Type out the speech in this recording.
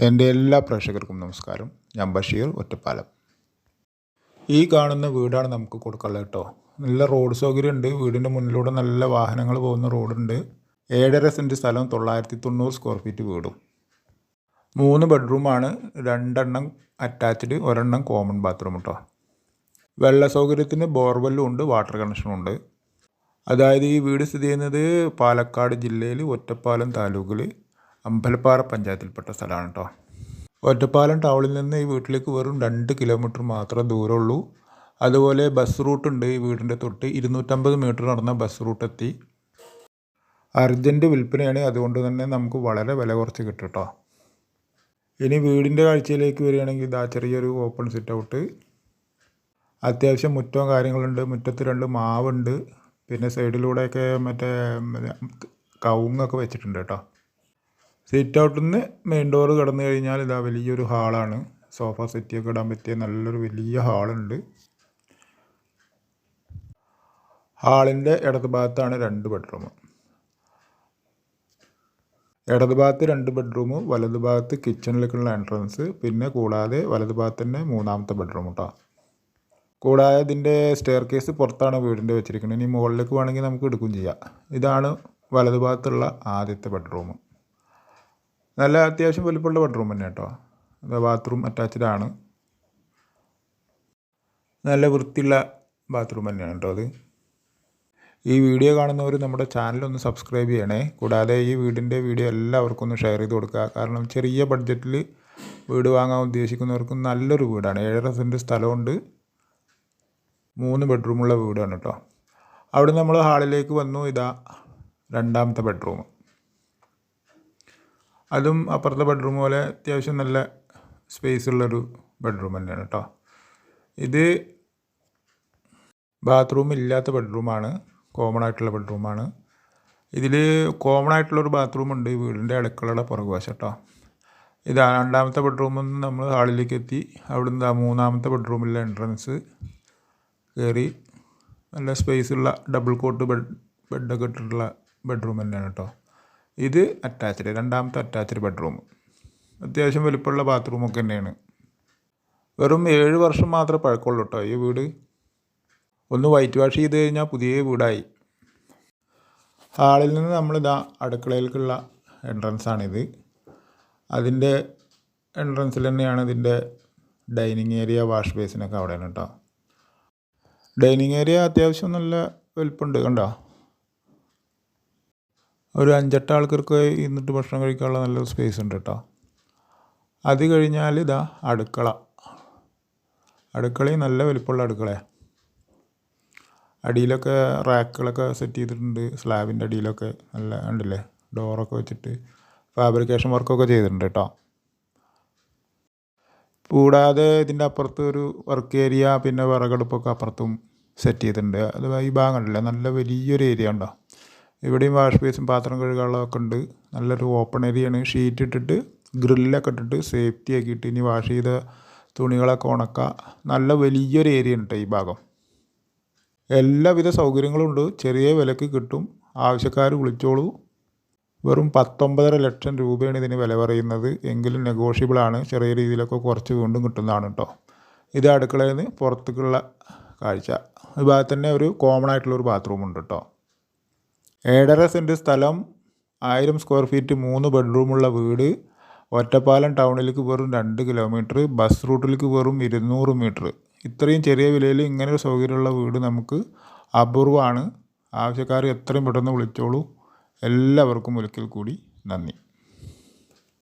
എന്റെ എല്ലാ പ്രേക്ഷകർക്കും നമസ്കാരം. ഞാൻ ബഷീർ ഒറ്റപ്പാലം. ഈ കാണുന്ന വീടാണ് നമുക്ക് കൊടുക്കാനുള്ളത് കേട്ടോ. നല്ല റോഡ് സൗകര്യം ഉണ്ട് വീടിന്റെ മുന്നിലൂടെ നല്ല വാഹനങ്ങൾ പോകുന്ന റോഡുണ്ട്. ഏഴര സെന്റ് സ്ഥലം തൊള്ളായിരത്തി തൊണ്ണൂറ് സ്ക്വയർ ഫീറ്റ് വീടും. മൂന്ന് ബെഡ്റൂമാണ്. രണ്ടെണ്ണം അറ്റാച്ച്ഡ് ഒരെണ്ണം കോമൺ ബാത്റൂം കേട്ടോ. വെള്ള സൗകര്യത്തിന് ബോർവെല്ലും ഉണ്ട് വാട്ടർ കണക്ഷനും ഉണ്ട്. അതായത് ഈ വീട് സ്ഥിതി ചെയ്യുന്നത് പാലക്കാട് ജില്ലയിൽ ഒറ്റപ്പാലം താലൂക്കിൽ അമ്പലപ്പാറ പഞ്ചായത്തിൽപ്പെട്ട സ്ഥലമാണ് കേട്ടോ ഒറ്റപ്പാലം ടൗണിൽ നിന്ന് ഈ വീട്ടിലേക്ക് വെറും രണ്ട് കിലോമീറ്റർ മാത്രമേ ദൂരമുള്ളൂ. അതുപോലെ ബസ് റൂട്ട് ഉണ്ട് ഈ വീടിന്റെ തൊട്ട് ഇരുന്നൂറ്റമ്പത് മീറ്റർ നടന്ന ബസ് റൂട്ട് എത്തി. അർജന്റ് വിൽപ്പനയാണ് അതുകൊണ്ട് തന്നെ നമുക്ക് വളരെ വില കുറച്ച് കിട്ടും കേട്ടോ ഇനി വീടിന്റെ കാഴ്ചയിലേക്ക് വരികയാണെങ്കിൽ ഇതാ ചെറിയൊരു ഓപ്പൺ സിറ്റ് ഔട്ട്. അത്യാവശ്യം മുറ്റവും കാര്യങ്ങളുണ്ട്. മുറ്റത്ത് രണ്ട് മാവുണ്ട്. പിന്നെ സൈഡിലൂടെയൊക്കെ മറ്റേ കവുങ്ങൊക്കെ വെച്ചിട്ടുണ്ട് കേട്ടോ സിറ്റ് ഔട്ടിൽ നിന്ന് മെയിൻ ഡോറ് കടന്നു കഴിഞ്ഞാൽ ഇതാ വലിയൊരു ഹാളാണ്. സോഫ സെറ്റിയൊക്കെ ഇടാൻ പറ്റിയ നല്ലൊരു വലിയ ഹാളുണ്ട്. ഹാളിന്റെ ഇടത് ഭാഗത്താണ് രണ്ട് ബെഡ്റൂം ഇടത് ഭാഗത്ത് രണ്ട് ബെഡ്റൂം വലത് ഭാഗത്ത് കിച്ചണിലേക്കുള്ള എൻട്രൻസ് പിന്നെ കൂടാതെ വലത് ഭാഗത്ത് തന്നെ മൂന്നാമത്തെ ബെഡ്റൂം കേട്ടോ കൂടാതെ ഇതിന്റെ സ്റ്റെയർ കേസ് പുറത്താണ് വീടിന്റെ വെച്ചിരിക്കുന്നത്. ഇനി മുകളിലേക്ക് വേണമെങ്കിൽ നമുക്ക് എടുക്കുകയും ചെയ്യാം. ഇതാണ് വലത് ഭാഗത്തുള്ള ആദ്യത്തെ ബെഡ്റൂം നല്ല അത്യാവശ്യം വലിപ്പമുള്ള ബെഡ്റൂം തന്നെ കേട്ടോ ബാത്റൂം അറ്റാച്ച്ഡ് ആണ്. നല്ല വൃത്തിയുള്ള ബാത്റൂം തന്നെയാണ് കേട്ടോ അത്. ഈ വീഡിയോ കാണുന്നവർ നമ്മുടെ ചാനൽ ഒന്ന് സബ്സ്ക്രൈബ് ചെയ്യണേ. കൂടാതെ ഈ വീടിന്റെ വീഡിയോ എല്ലാവർക്കും ഒന്ന് ഷെയർ ചെയ്ത് കൊടുക്കുക. കാരണം ചെറിയ ബഡ്ജറ്റിൽ വീട് വാങ്ങാൻ ഉദ്ദേശിക്കുന്നവർക്ക് നല്ലൊരു വീടാണ്. ഏഴര സെന്റ് സ്ഥലമുണ്ട്. മൂന്ന് ബെഡ്റൂമുള്ള വീടാണ് കേട്ടോ അവിടെ നമ്മൾ ഹാളിലേക്ക് വന്നു. ഇതാ രണ്ടാമത്തെ ബെഡ്റൂം അതും അപ്പുറത്തെ ബെഡ്റൂം പോലെ അത്യാവശ്യം നല്ല സ്പേസ് ഉള്ളൊരു ബെഡ്റൂം തന്നെയാണ് കേട്ടോ ഇത് ബാത്റൂം ഇല്ലാത്ത ബെഡ്റൂമാണ് കോമൺ ആയിട്ടുള്ള ബെഡ്റൂമാണ് ഇതിൽ കോമൺ ആയിട്ടുള്ളൊരു ബാത്റൂം ഉണ്ട് വീടിന്റെ അടുക്കളയുടെ പുറകുവശം കേട്ടോ ഇത് രണ്ടാമത്തെ ബെഡ്റൂമിൽ നിന്ന് നമ്മൾ ഹാളിലേക്ക് എത്തി. അവിടുന്ന് മൂന്നാമത്തെ ബെഡ്റൂമിലെ എൻട്രൻസ് കയറി നല്ല സ്പേസ് ഉള്ള ഡബിൾ കോട്ട് ബെഡ് ബെഡൊക്കെ ഇട്ടിട്ടുള്ള ബെഡ്റൂം തന്നെയാണ് കേട്ടോ ഇത് അറ്റാച്ച്ഡ് രണ്ടാമത്തെ അറ്റാച്ച്ഡ് ബെഡ്റൂം അത്യാവശ്യം വലിപ്പമുള്ള ബാത്റൂമൊക്കെ തന്നെയാണ്. വെറും ഏഴ് വർഷം മാത്രമേ പഴക്കമുള്ളൂ കേട്ടോ ഈ വീട്. ഒന്ന് വൈറ്റ് വാഷ് ചെയ്ത് കഴിഞ്ഞാൽ പുതിയ വീടായി. ഹാളിൽ നിന്ന് നമ്മളിതാ അടുക്കളയിലേക്കുള്ള എൻട്രൻസ് ആണിത്. അതിന്റെ എൻട്രൻസിൽ തന്നെയാണ് ഇതിന്റെ ഡൈനിങ് ഏരിയ വാഷ് ബേസിനൊക്കെ അവിടെയാണ് കേട്ടോ ഡൈനിങ് ഏരിയ അത്യാവശ്യം നല്ല വലിപ്പമുണ്ട് കണ്ടോ? ഒരു അഞ്ചെട്ട് ആൾക്കാർക്ക് ഇന്നിട്ട് ഭക്ഷണം കഴിക്കാനുള്ള നല്ലൊരു സ്പേസ് ഉണ്ട് കേട്ടോ അത് കഴിഞ്ഞാൽ ഇതാ അടുക്കള. അടുക്കളയും നല്ല വലിപ്പമുള്ള അടുക്കളയാണ് അടിയിലൊക്കെ റാക്കുകളൊക്കെ സെറ്റ് ചെയ്തിട്ടുണ്ട്. സ്ലാബിന്റെ അടിയിലൊക്കെ നല്ല ഉണ്ടല്ലേ? ഡോറൊക്കെ വെച്ചിട്ട് ഫാബ്രിക്കേഷൻ വർക്കൊക്കെ ചെയ്തിട്ടുണ്ട് കേട്ടോ കൂടാതെ ഇതിന്റെ അപ്പുറത്ത് ഒരു വർക്ക് ഏരിയ പിന്നെ വിറകടുപ്പൊക്കെ അപ്പുറത്തും സെറ്റ് ചെയ്തിട്ടുണ്ട്. അത് ഈ ഭാഗം കണ്ടില്ലേ നല്ല വലിയൊരു ഏരിയ ഉണ്ടോ? ഇവിടെയും വാഷ് ബേസും പാത്രം കഴുകാനുള്ളതൊക്കെ ഉണ്ട്. നല്ലൊരു ഓപ്പൺ ഏരിയയാണ് ഷീറ്റ് ഇട്ടിട്ട് ഗ്രില്ലൊക്കെ ഇട്ടിട്ട് സേഫ്റ്റി ആക്കിയിട്ട് ഇനി വാഷ് ചെയ്ത തുണികളൊക്കെ ഉണക്കുക നല്ല വലിയൊരു ഏരിയ ഉണ്ട് ഈ ഭാഗം. എല്ലാവിധ സൗകര്യങ്ങളും ഉണ്ട്. ചെറിയ വിലക്ക് കിട്ടും. ആവശ്യക്കാർ വിളിച്ചോളൂ. വെറും പത്തൊമ്പതര ലക്ഷം രൂപയാണ് ഇതിന് വില പറയുന്നത്. എങ്കിലും നെഗോഷ്യബിൾ ആണ്. ചെറിയ രീതിയിലൊക്കെ കുറച്ച് വീണ്ടും കിട്ടുന്നതാണ് കേട്ടോ ഇത് അടുക്കളയിൽ നിന്ന് പുറത്തേക്കുള്ള കാഴ്ച. ഈ ഭാഗത്ത് തന്നെ ഒരു കോമൺ ആയിട്ടുള്ള ഒരു ബാത്റൂം ഉണ്ട് കേട്ടോ ഏഴര സെന്റ് സ്ഥലം ആയിരം സ്ക്വയർ ഫീറ്റ് മൂന്ന് ബെഡ്റൂമുള്ള വീട്. ഒറ്റപ്പാലം ടൗണിലേക്ക് വെറും രണ്ട് കിലോമീറ്റർ. ബസ് റൂട്ടിലേക്ക് വെറും ഇരുന്നൂറ് മീറ്റർ. ഇത്രയും ചെറിയ വിലയിൽ ഇങ്ങനെ ഒരു സൗകര്യമുള്ള വീട് നമുക്ക് അപൂർവമാണ്. ആവശ്യക്കാർ എത്രയും പെട്ടെന്ന് വിളിച്ചോളൂ. എല്ലാവർക്കും ഒരിക്കൽ കൂടി നന്ദി.